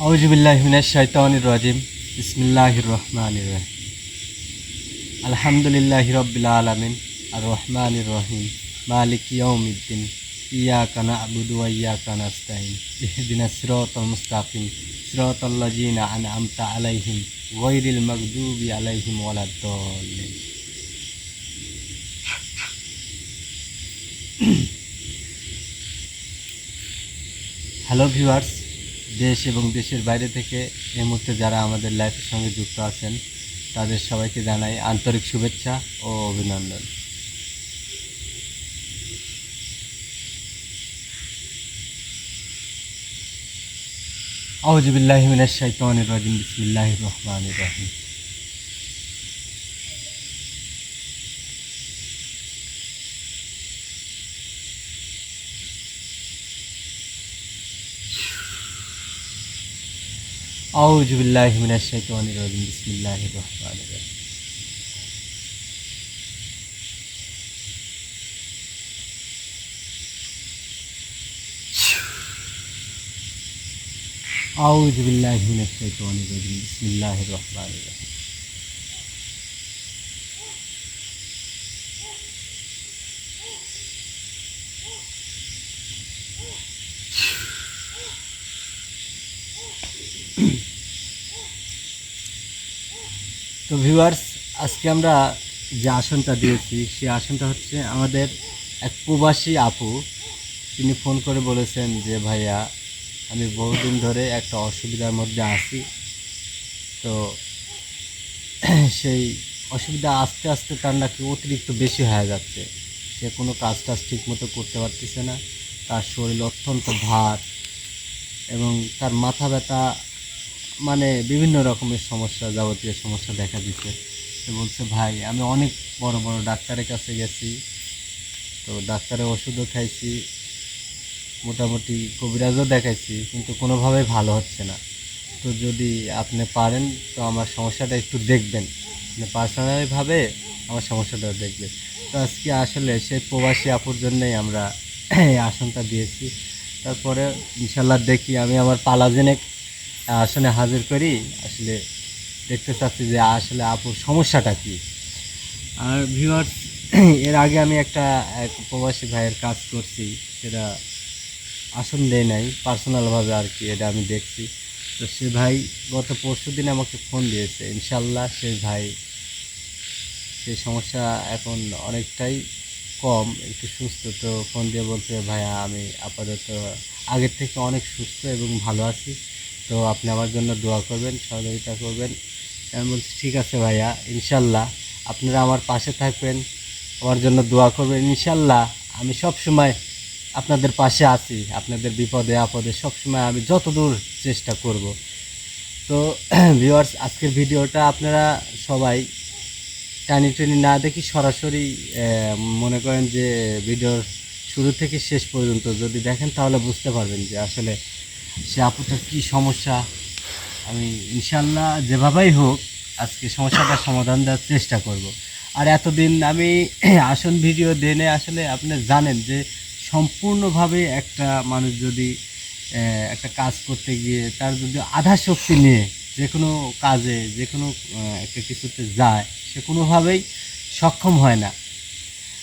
আউজবিল্লাহমিনের শৈতানির রাজিম। ইসমিল্লাহির রহমানির রহিম। আলহামদুলিল্লাহ রব্বিল আলমিন। আর রহমানির রহিম। মালিক ইয়ৌমিদ্দিন ইয়া কানা আবুদু ইয়া কানা আস্তাইন ইহদিনা সিরাতাল মুস্তাকিম। সিরাতাল্লাযিনা আনআমতা আলাইহিম গায়রিল মাগদুবি আলাইহিম ওয়ালাদ-দাল্লিন। হ্যালো ভিউয়ার্স দেশ এবং দেশের বাইরে থেকে এই মুহূর্তে যারা আমাদের লাইফের সঙ্গে যুক্ত আছেন, তাদের সবাইকে জানাই আন্তরিক শুভেচ্ছা ও অভিনন্দন। আউজবিল্লাহ মিনাশ শাইতানির রাজিম, বিসমিল্লাহির রহমানির রহিম। আউযু বিল্লাহি মিনাশ শাইতানির রাজিম, বিসমিল্লাহির রহমানির রহিম। আউযু বিল্লাহি মিনাশ শাইতানির রাজিম, বিসমিল্লাহির রহমানির রহিম। তো ভিউয়ার্স আজকে আমরা যে আসনটা দিয়েছি সেই আসনটা হচ্ছে আমাদের এক প্রবাসী আপু। তিনি ফোন করে বলেছেন যে, ভাইয়া, আমি বহুদিন ধরে একটা অসুবিধার মধ্যে আছি। তো সেই অসুবিধা আস্তে আস্তে তার নাকি অতিরিক্ত বেশি হয়ে যাচ্ছে। সে কোনো কাজ টাজ ঠিক মতো করতে পারতেছে না। তার শরীর অত্যন্ত ভার এবং তার মাথা ব্যথা মানে বিভিন্ন রকমের সমস্যা, যাবতীয় সমস্যা দেখা দিচ্ছে সে বলছে, ভাই, আমি অনেক বড় বড় ডাক্তারের কাছে গেছি। তো ডাক্তারের ওষুধও খাইছি। মোটামুটি কবিরাজও দেখাইছি, কিন্তু কোনোভাবেই ভালো হচ্ছে না। তো যদি আপনি পারেন, তো আমার সমস্যাটা একটু দেখবেন। মানে পার্সোনালিভাবে আমার সমস্যাটা দেখবেন। তো আজকে আসলে সেই প্রবাসী আপুর জন্যই আমরা এই আসনটা দিয়েছি। তারপরে ইনশাল্লাহ দেখি, আমি আমার পালাজেনে আসলে হাজির করি, আসলে দেখতে চাচ্ছি যে আসলে আপুর সমস্যাটা কি। আর ভিউয়ার্স এর আগে আমি একটা, এক প্রবাসী ভাইয়ের কাজ করছি, সেটা আসন দেয় নাই পার্সোনালভাবে আর কি, এটা আমি দেখছি। তো সে ভাই গত পরশু দিন আমাকে ফোন দিয়েছে, ইনশাল্লাহ সে ভাই সেই সমস্যা এখন অনেকটাই কম, একটু সুস্থ। তো ফোন দিয়ে বলছে, ভাইয়া, আমি আপাতত আগের থেকে অনেক সুস্থ এবং ভালো আছি। তো আপনি আমার জন্য দোয়া করবেন, সহযোগিতা করবেন। আমি বলছি, ঠিক আছে ভাইয়া, ইনশাল্লাহ। আপনারা আমার পাশে থাকবেন, আমার জন্য দোয়া করবেন, ইনশাল্লাহ, আমি সব সময় আপনাদের পাশে আছি। আপনাদের বিপদে, আপদে সব সময় আমি যতদূর চেষ্টা করব। তো ভিউয়ার্স আজকের ভিডিওটা আপনারা সবাই টানি টানি না দেখি সরাসরি মনে করেন যে ভিডিওর শুরু থেকে শেষ পর্যন্ত যদি দেখেন তাহলে বুঝতে পারবেন যে আসলে সে আপুটার কী সমস্যা? আমি ইনশাল্লাহ যেভাবেই হোক আজকে সমস্যাটার সমাধান দেওয়ার চেষ্টা করব। আর এতদিন আমি আসন ভিডিও দেনে আসলে আপনি জানেন যে সম্পূর্ণভাবে একটা মানুষ যদি একটা কাজ করতে গিয়ে তার যদি আধা শক্তি নিয়ে যে কোনো কাজে, যে কোনো একটা কিছুতে যায়, সে কোনোভাবেই সক্ষম হয় না।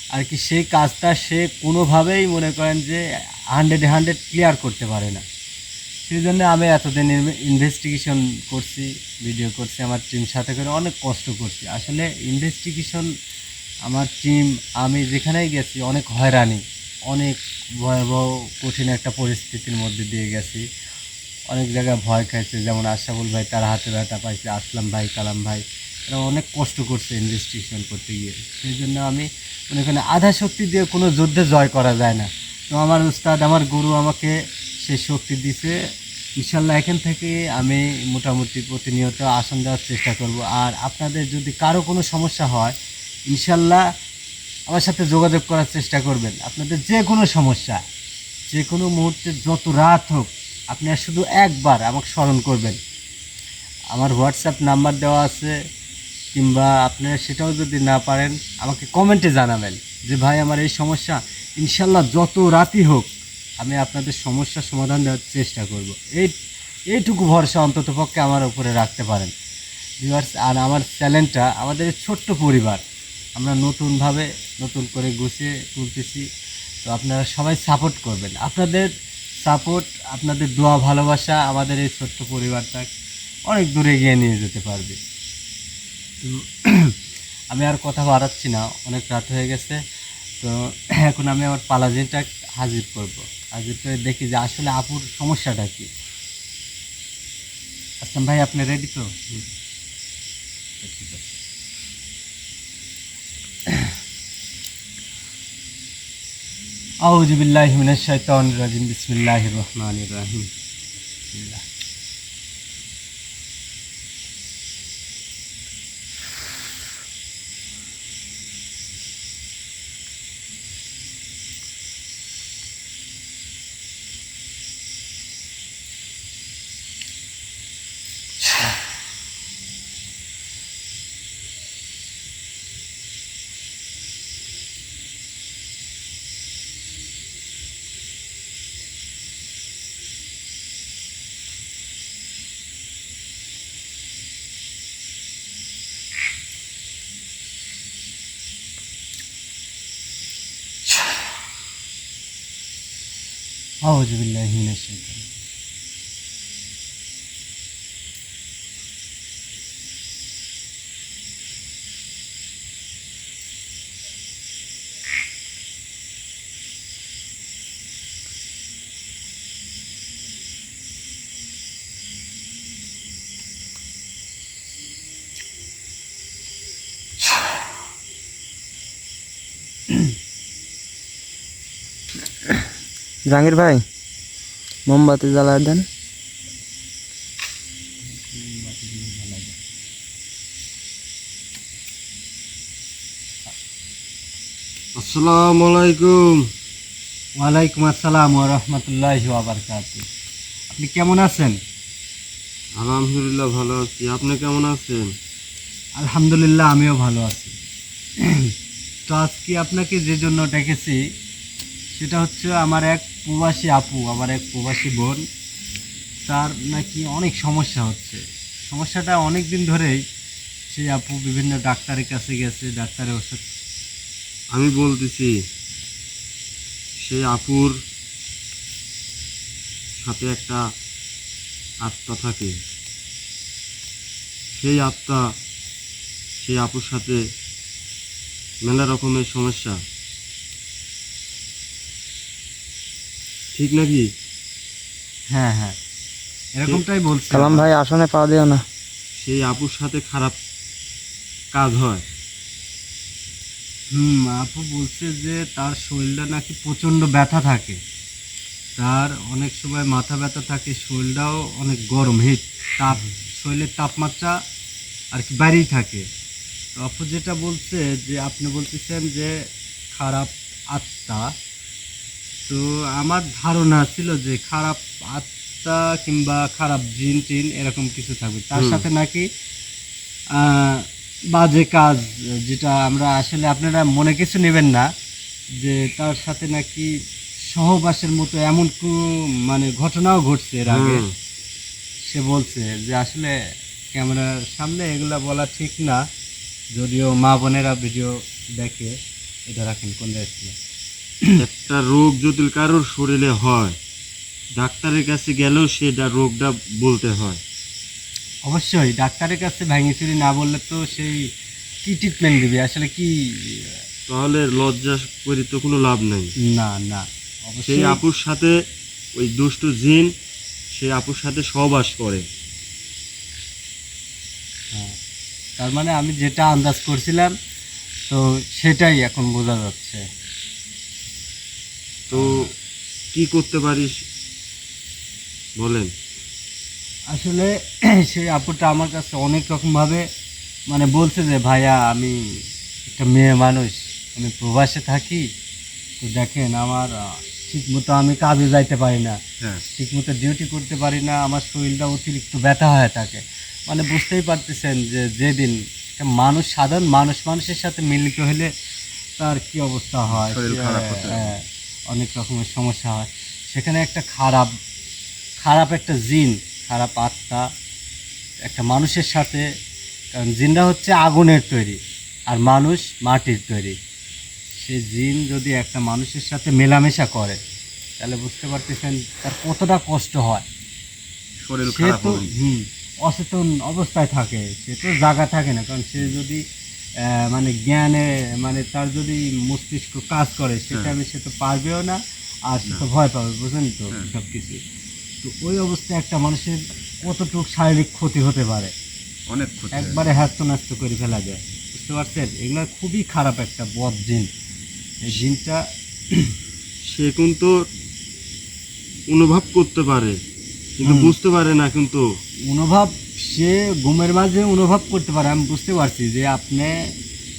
আর কি সেই কাজটা সে কোনোভাবেই মনে করেন যে হান্ড্রেড হান্ড্রেড ক্লিয়ার করতে পারে না। সেই জন্য আমি এতদিন ইনভেস্টিগেশন করছি ভিডিও করছি, আমার টিম সাথে করে অনেক কষ্ট করছি। আসলে ইনভেস্টিগেশন আমার টিম আমি যেখানেই গেছি, অনেক হয়রানি, অনেক ভয়াবহ, কঠিন একটা পরিস্থিতির মধ্যে দিয়ে গেছি। অনেক জায়গায় ভয় খাইছে, যেমন আশাফুল ভাই তার হাতে ব্যথা পাইছে, আসলাম ভাই, কালাম ভাই, এরা অনেক কষ্ট করছে ইনভেস্টিগেশন করতে গিয়ে। সেই জন্য আমি মনে করেন আধা শক্তি দিয়ে কোনো যুদ্ধে জয় করা যায় না। তো আমার উস্তাদ, আমার গুরু আমাকে সেই শক্তি দিছে। ইনশাল্লাহ এখান থেকে আমি মোটামুটি প্রতিনিয়ত আসন দেওয়ার চেষ্টা করব। আর আপনাদের যদি কারও কোনো সমস্যা হয়, ইনশাল্লাহ আমার সাথে যোগাযোগ করার চেষ্টা করবেন। আপনাদের যে কোনো সমস্যা, যে কোনো মুহূর্তে যত রাত হোক, আপনি শুধু একবার আমাকে স্মরণ করবেন। আমার হোয়াটসঅ্যাপ নাম্বার দেওয়া আছে, কিংবা আপনারা সেটাও যদি না পারেন, আমাকে কমেন্টে জানাবেন যে, ভাই, আমার এই সমস্যা, ইনশাল্লাহ যত রাতই হোক আমি আপনাদের সমস্যার সমাধান দেওয়ার চেষ্টা করব। এই, এইটুকু ভরসা অন্তত পক্ষে আমার উপরে রাখতে পারেন। ভিউয়ার্স, আর আমার চ্যানেলটা আমাদের ছোট্ট পরিবার। আমরা নতুনভাবে নতুন করে গুছিয়ে তুলতেছি। তো আপনারা সবাই সাপোর্ট করবেন। আপনাদের সাপোর্ট, আপনাদের দোয়া, ভালোবাসা আমাদের এই ছোট্ট পরিবারটা অনেক দূরে গিয়ে নিয়ে যেতে পারবে। তো আমি আর কথা বাড়াচ্ছি না। অনেক রাত হয়ে গেছে। তো এখন আমি আমার পালাজিটা হাজির করব। হাজির করে দেখি যে আসলে আপুর সমস্যাটা কি আসলাম ভাই, আপনি রেডি তো আউযু বিল্লাহি মিনাশ শাইতানির রাজিম, বিসমিল্লাহির রহমানির রহিম বিসমিল্লাহ। Auzu billahi mineşşeytanirracim. জাহাঙ্গীর ভাই মোমবাতি জ্বালায় দেন। আসসালামু আলাইকুম। ওয়ালাইকুম আসসালাম ওয়া রাহমাতুল্লাহি আপনি কেমন আছেন? আলহামদুলিল্লাহ ভালো আছি। আপনি কেমন আছেন? আলহামদুলিল্লাহ আমিও ভালো আছি। তো আজকে আপনাকে যে জন্য ডেকেছি সেটা হচ্ছে আমার এক প্রবাসী আপু, আমার এক প্রবাসী বোন। তার নাকি অনেক সমস্যা হচ্ছে। সমস্যাটা অনেক দিন ধরেই সেই আপু বিভিন্ন ডাক্তারের কাছে গেছে, ডাক্তারের ওষুধ। আমি বলতেছি, সেই আপুর সাথে একটা আত্মা থাকে। সেই আত্মা, সেই আপুর সাথে মেলা রকমের সমস্যা। ঠিক নাকি? হ্যাঁ হ্যাঁ। এরকমটাই বলছে। কালাম ভাই আসনে পা দিও না। সেই আপুর সাথে খারাপ কাজ হয়। হুম আপু বলছে যে তার শরীরটা নাকি প্রচণ্ড ব্যথা থাকে। তার অনেক সময় মাথা ব্যথা থাকে শরীরটাও অনেক গরম। হিট তাপ শরীরের তাপমাত্রা আর কি বাড়িই থাকে। তো আপু যেটা বলছে যে আপনি বলতেছেন যে খারাপ আত্মা। তো আমার ধারণা ছিল যে খারাপ আত্মা কিংবা খারাপ জিন টিন এরকম কিছু থাকবে। তার সাথে নাকি বাজে কাজ যেটা আমরা আসলে আপনারা মনে কিছু নেবেন না যে তার সাথে নাকি সহবাসের মতো এমন কু মানে ঘটনাও ঘটছে এর আগে। সে বলছে যে আসলে ক্যামেরার সামনে এগুলা বলা ঠিক না যদিও মা বোনেরা ভিডিও দেখে এটা রাখেন কোন দেখছিলেন একটা রোগ যদি কারোর শরীরে হয় ডাক্তারের কাছে গেলেও সেটা রোগটা বলতে হয়। অবশ্যই ডাক্তারের কাছে ভেঙে চুরি না বললে তো সেই কি ট্রিটমেন্ট দিবে? আসলে কি তাহলে লজ্জা করে তো কোনো লাভ নাই। না না সেই আপুর সাথে ওই দুষ্ট জিন সেই আপুর সাথে সহবাস করে। হ্যাঁ। তার মানে আমি যেটা আন্দাজ করছিলাম তো সেটাই এখন বোঝা যাচ্ছে। তো কি করতে পারিস? বলেন। আসলে সেই আপুটা আমার কাছে অনেক রকমভাবে মানে বলছে যে ভাইয়া আমি একটা মেয়ে মানুষ আমি প্রবাসে থাকি। তো দেখেন আমার ঠিক মতো আমি কাজে যাইতে পারি না। হ্যাঁ। ঠিক মতো ডিউটি করতে পারি না। আমার শরীরটা অতিরিক্ত ব্যথা হয়ে থাকে মানে বুঝতেই পারতেছেন যে যেদিন একটা মানুষ সাধারণ মানুষ মানুষের সাথে মিলিত হলে তার কি অবস্থা হয়। হ্যাঁ, অনেক রকমের সমস্যা হয়। সেখানে একটা খারাপ খারাপ একটা জিন খারাপ আত্মা একটা মানুষের সাথে কারণ জিনরা হচ্ছে আগুনের তৈরি আর মানুষ মাটির তৈরি। সে জিন যদি একটা মানুষের সাথে মেলামেশা করে তাহলে বুঝতে পারতেছেন তার কতটা কষ্ট হয়। শরীর সে তো হুম অচেতন অবস্থায় থাকে সে তো জায়গা থাকে না কারণ সে যদি মানে জ্ঞানে মানে তার যদি মস্তিষ্ক কাজ করে সেটা আমি সে তো পারবেও না আর সে তো ভয় পাবে বুঝলেন তো সব কিছু তো ওই অবস্থায় একটা মানুষের কতটুকু শারীরিক ক্ষতি হতে পারে? অনেক একবারে হ্যাস্ত ন্যাস্ত করে ফেলা যায়। বুঝতে পারছেন? এগুলো খুবই খারাপ একটা বদ জিন। এই জিনটা সে কিন্তু অনুভব করতে পারে কিন্তু বুঝতে পারে না কিন্তু। অনুভব সে ঘুমের মাঝে অনুভব করতে পারে আমি বুঝতে পারছি যে আপনি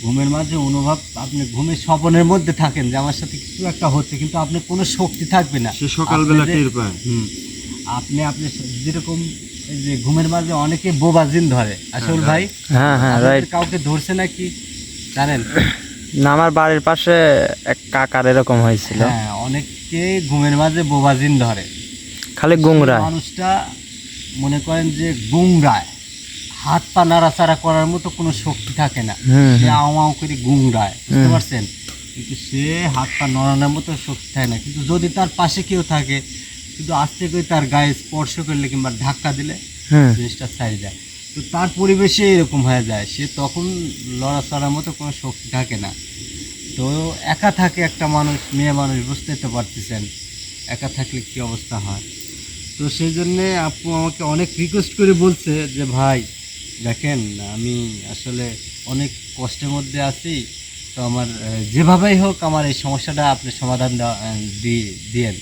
ঘুমের মাঝে অনুভব আপনি ঘুমের স্বপনের মধ্যে থাকেন যে আমার সাথে কিছু একটা হচ্ছে কিন্তু আপনার কোনো শক্তি থাকবে না। সে সকালবেলা আপনি টের পায়। হুম। আপনি আপনি যেরকম যে ঘুমের মাঝে অনেকে বোবা জিন ধরে আসল ভাই? হ্যাঁ। হ্যাঁ রাইট। কাউকে ধরছে নাকি? জানেন? না আমার বাড়ির পাশে এক কাকার এরকম হয়েছিল। হ্যাঁ অনেককে ঘুমের মাঝে বোবা জিন ধরে। খালি গুংরা মানুষটা মনে করেন যে গুংরায় হাত পা নাড়াচাড়া করার মতো কোনো শক্তি থাকে না। সে হুম। আও আও করে গুংরায় বুঝতে পারছেন? কিন্তু সে হাত পা নড়ানোর মতো শক্তি থাকে না। কিন্তু যদি তার পাশে কেউ থাকে কিন্তু আস্তে করে তার গায়ে স্পর্শ করলে কিংবা ধাক্কা দিলে জিনিসটা ছাড়ি যায়। তো তার পরিবেশে এরকম হয়ে যায়। সে তখন লড়াচড়ার মতো কোনো শক্তি থাকে না। তো একা থাকে একটা মানুষ মেয়ে মানুষ বুঝতে তো পারতেছেন। একা থাকলে কি অবস্থা হয়? তো সেই জন্যে আপু আমাকে অনেক রিকোয়েস্ট করে বলছে যে, ভাই, দেখেন, আমি আসলে অনেক কষ্টের মধ্যে আছি। তো আমার যেভাবেই হোক আমার এই সমস্যাটা আপনি সমাধান দিয়েন।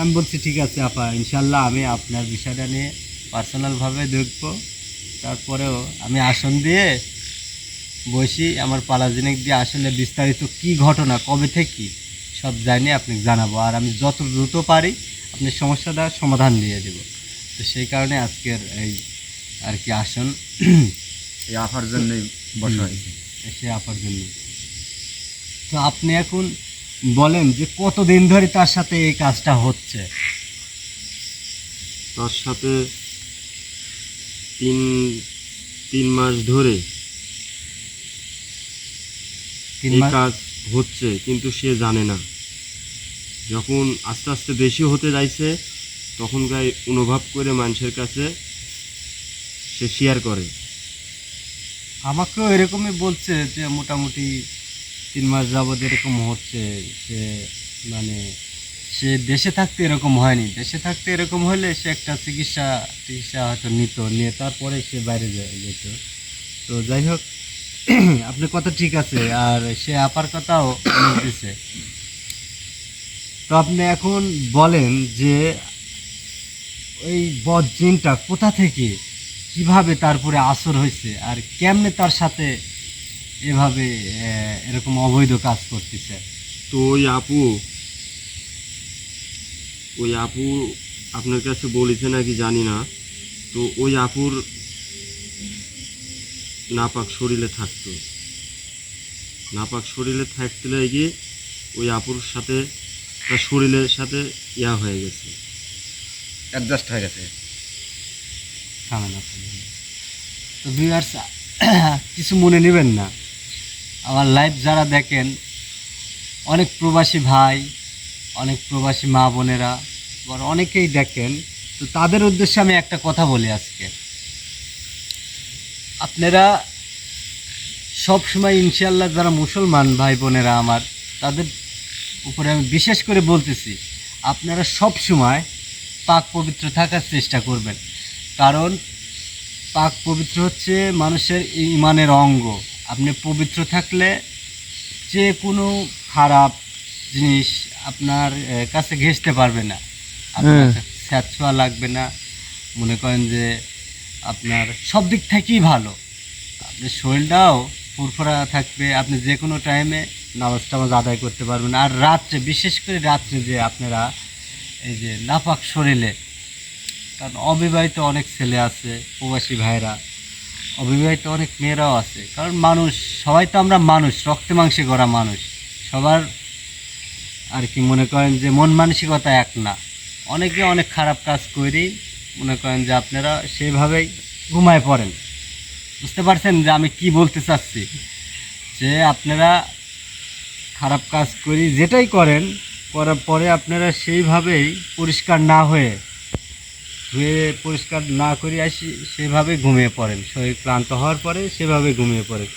আমি বলছি, ঠিক আছে আপা, ইনশাল্লাহ আমি আপনার বিষয়টা নিয়ে পার্সোনালভাবে দেখব। তারপরেও আমি আসন দিয়ে বসি। আমার পালাজিনিক দিয়ে আসলে বিস্তারিত কি ঘটনা, কবে থেকে সব জানিয়ে আপনি জানাব। আর আমি যত দ্রুত পারি আপনি সমস্যাটা সমাধান দিয়ে দেব। তো সেই কারণে আজকের এই আর কি আসন এই আফার জন্যই বসা হয়েছে সে আপার জন্য তো আপনি এখন বলেন যে কতদিন ধরে তার সাথে এই কাজটা হচ্ছে? তার সাথে তিন তিন মাস ধরে তিন এই মাস? কাজ হচ্ছে কিন্তু সে জানে না। যখন আস্তে আস্তে বেশি হতে যাইছে তখন গায়ে অনুভব করে মানুষের কাছে সে শেয়ার করে। আমাকেও এরকমই বলছে যে মোটামুটি তিন মাস যাবৎ এরকম হচ্ছে, সে মানে সে দেশে থাকতে এরকম হয়নি। দেশে থাকতে এরকম হলে সে একটা চিকিৎসা চিকিৎসা হয়তো নিত, নিয়ে তারপরে সে বাইরে যেত। তো যাই হোক, আপনার কথা ঠিক আছে, আর সে আপার কথাও বলতেছে তো আপনি এখন বলেন যে ওই বদ জিনটা কোথা থেকে, কীভাবে তারপরে আসর হয়েছে, আর কেমনে তার সাথে এভাবে এরকম অবৈধ কাজ করতেছে? তো ওই আপু ওই আপু আপনার কাছে বলেছে নাকি জানি না, তো ওই আপুর নাপাক শরীরে থাকতো। নাপাক শরীরে থাকতে গিয়ে ওই আপুর সাথে তার শরীরের সাথে ইয়া হয়ে গেছে। অ্যাডজাস্ট হয়ে গেছে। তো ভিউয়ার্স কিছু মনে নেবেন না। আমার লাইভ যারা দেখেন অনেক প্রবাসী ভাই অনেক প্রবাসী মা বোনেরা আবার অনেকেই দেখেন তো তাদের উদ্দেশ্যে আমি একটা কথা বলি আজকে। আপনারা সব সময় ইনশাল্লাহ যারা মুসলমান ভাই বোনেরা আমার তাদের উপরে আমি বিশেষ করে বলতেছি আপনারা সব সময় পাক পবিত্র থাকার চেষ্টা করবেন। কারণ পাক পবিত্র হচ্ছে মানুষের ইমানের অঙ্গ। আপনি পবিত্র থাকলে যে কোনো খারাপ জিনিস আপনার কাছে ঘেঁষতে পারবে না। আপনার। স্যাঁত ছোঁয়া লাগবে না। মনে করেন যে আপনার সব দিক থেকেই ভালো। আপনার শরীরটাও ফুরফুরা থাকবে। আপনি যে কোনো টাইমে নামাজ টামাজ আদায় করতে পারবেন। আর রাত্রে, বিশেষ করে রাত্রে যে আপনারা এই যে নাপাক শরীরে, কারণ অবিবাহিত অনেক ছেলে আছে, প্রবাসী ভাইরা অবিবাহিত অনেক মেয়েরাও আছে। কারণ মানুষ, সবাই তো আমরা মানুষ, রক্তে মাংসে গড়া মানুষ। সবার আর কি মনে করেন যে মন মানসিকতা এক না। অনেকে অনেক খারাপ কাজ করি, মনে করেন যে আপনারা সেইভাবেই ঘুমায় পড়েন। বুঝতে পারছেন যে আমি কি বলতে চাচ্ছি? যে আপনারা খারাপ কাজ করি, যেটাই করেন, করার পরে আপনারা সেইভাবেই পরিষ্কার না হয়ে, ধুয়ে পরিষ্কার না করে আসি, সেভাবে ঘুমিয়ে পড়েন। শরীর ক্লান্ত হওয়ার পরে সেভাবে ঘুমিয়ে পড়েন।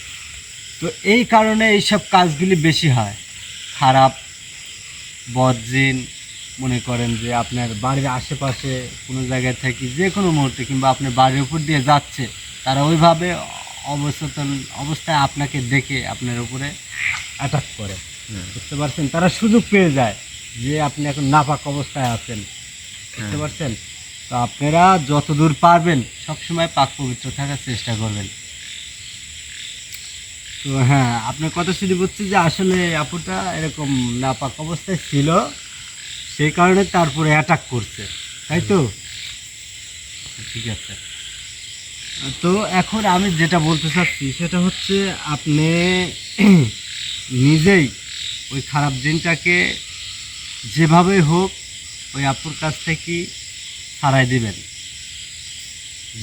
তো এই কারণে এইসব কাজগুলি বেশি হয়। খারাপ, বদজিন, মনে করেন যে আপনার বাড়ির আশেপাশে কোনো জায়গায় থাকি, যে কোনো মুহূর্তে কিংবা আপনার বাড়ির উপর দিয়ে যাচ্ছে, তারা ওইভাবে অবচেতন অবস্থায় আপনাকে দেখে আপনার উপরে অ্যাটাক করে। বুঝতে পারছেন? তারা সুযোগ পেয়ে যায় যে আপনি এখন নাপাক অবস্থায় আছেন। বুঝতে পারছেন? তো আপনারা যতদূর পারবেন সবসময় পাক পবিত্র থাকার চেষ্টা করবেন। তো হ্যাঁ আপনার কথা শুনে বলছি যে আসলে আপুটা এরকম নাপাক অবস্থায় ছিল সেই কারণে তারপরে অ্যাটাক করছে। তাই তো? ঠিক আছে। তো এখন আমি যেটা বলতে চাচ্ছি সেটা হচ্ছে আপনি নিজেই ওই খারাপ দিনটাকে যেভাবেই হোক ওই আপুর কাছ থেকে ছাড়াই দিবেন।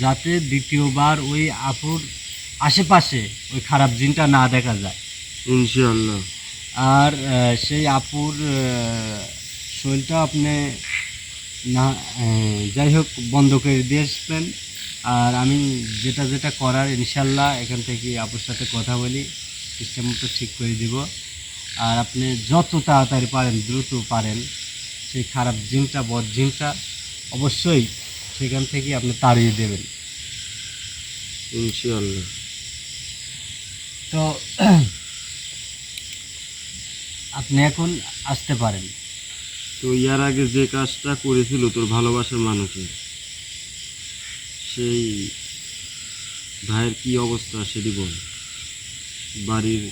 যাতে দ্বিতীয়বার ওই আপুর আশেপাশে ওই খারাপ জিনটা না দেখা যায়। ইনশাআল্লাহ। আর সেই আপুর শরীরটা আপনি না যাই হোক বন্ধ করে দিয়ে আসবেন। আর আমি যেটা যেটা করার ইনশাল্লাহ এখান থেকে আপুর সাথে কথা বলি সিস্টেম মতো ঠিক করে দিব। আর আপনি যত তাড়াতাড়ি পারেন, দ্রুত পারেন, সেই খারাপ জিনটা, বদ জিনটা অবশ্যই সেখান থেকে আপনি তাড়িয়ে দেবেন। ইনশাআল্লাহ। তো, আপনি এখন আসতে পারেন। তো ইয়ার আগে যে কাজটা করেছিল তোর ভালোবাসার মানুষের সেই ভাইয়ের কি অবস্থা সেটি বল। বাড়ির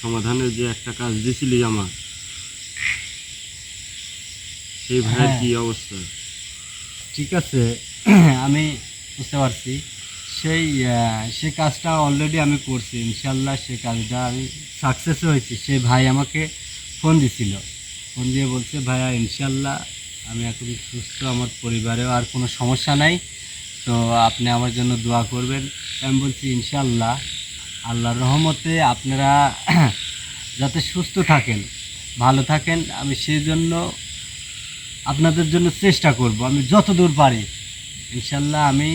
সমাধানের যে একটা কাজ দিছিলি আমার সেই ভাইয়ের হ্যাঁ। কি অবস্থা? ঠিক আছে আমি বুঝতে পারছি। সেই সে কাজটা অলরেডি আমি করছি ইনশাল্লাহ সে কাজটা আমি সাকসেস হয়েছি। সেই ভাই আমাকে ফোন দিছিল। ফোন দিয়ে বলছে ভাইয়া ইনশাল্লাহ আমি এখন সুস্থ আমার পরিবারেও আর কোনো সমস্যা নাই। তো আপনি আমার জন্য দোয়া করবেন। আমি বলছি ইনশাল্লাহ। আল্লাহর রহমতে আপনারা যাতে সুস্থ থাকেন ভালো থাকেন আমি সেই জন্য আপনাদের জন্য চেষ্টা করব। আমি যতদূর পারি ইনশাল্লাহ আমি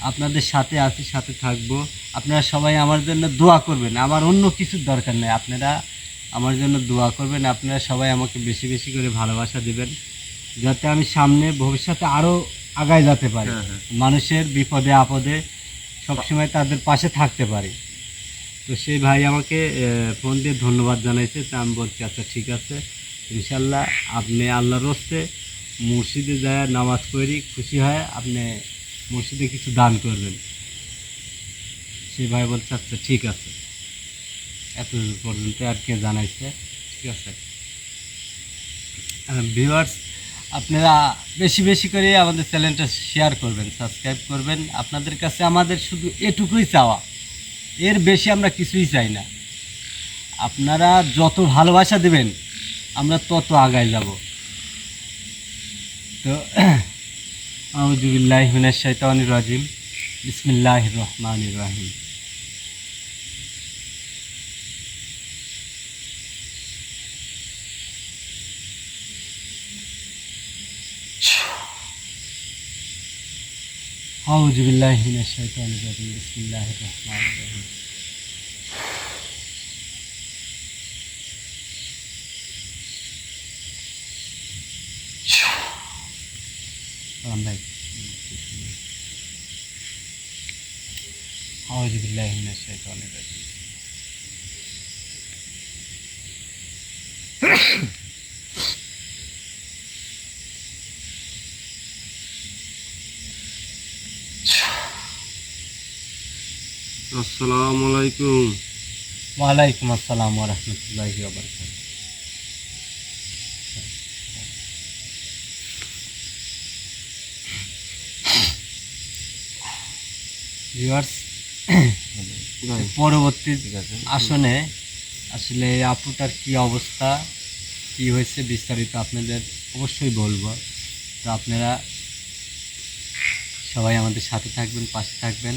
আপনাদের সাথে আছি সাথে থাকব। আপনারা সবাই আমার জন্য দোয়া করবেন। আমার অন্য কিছুর দরকার নেই। আপনারা আমার জন্য দোয়া করবেন। আপনারা সবাই আমাকে বেশি বেশি করে ভালোবাসা দিবেন যাতে আমি সামনে ভবিষ্যতে আরও আগায় যেতে পারি। হ্যাঁ, হ্যাঁ। মানুষের বিপদে আপদে সবসময় তাদের পাশে থাকতে পারি। তো সেই ভাই আমাকে ফোন দিয়ে ধন্যবাদ জানাইছে তা আমি বলছি আচ্ছা ঠিক আছে। ইনশাল্লাহ আপনি আল্লাহর রস্তে মসজিদে যায় নামাজ পড়ি, খুশি হয় আপনি মসজিদে কিছু দান করবেন। সেই ভাই বলছে আচ্ছা ঠিক আছে। এত পর্যন্ত আর কে জানাইছে, ঠিক আছে। ভিউয়ার্স আপনারা বেশি বেশি করে আমাদের চ্যানেলটা শেয়ার করবেন সাবস্ক্রাইব করবেন। আপনাদের কাছে আমাদের শুধু এটুকুই চাওয়া। এর বেশি আমরা কিছুই চাই না। আপনারা যত ভালোবাসা দেবেন, আমরা তত আগায় যাব। তো আউজুবিল্লাহ মিনাশ শাইতানির রাজিম। বিসমিল্লাহ রহমান রহিম। আউজুবিল্লাহ বিসমিল্লাহির রহমানির রহিম। ভাই। আউজুবিল্লাহ মিনাশ শাইতানির রাজিম আসসালামু আলাইকুম ওয়ালাইকুম আসসালাম ভিউয়ার্স পরবর্তী আসনে আসলে আপুটার কি অবস্থা কি হয়েছে বিস্তারিত আপনাদের অবশ্যই বলব। তো আপনারা সবাই আমাদের সাথে থাকবেন পাশে থাকবেন।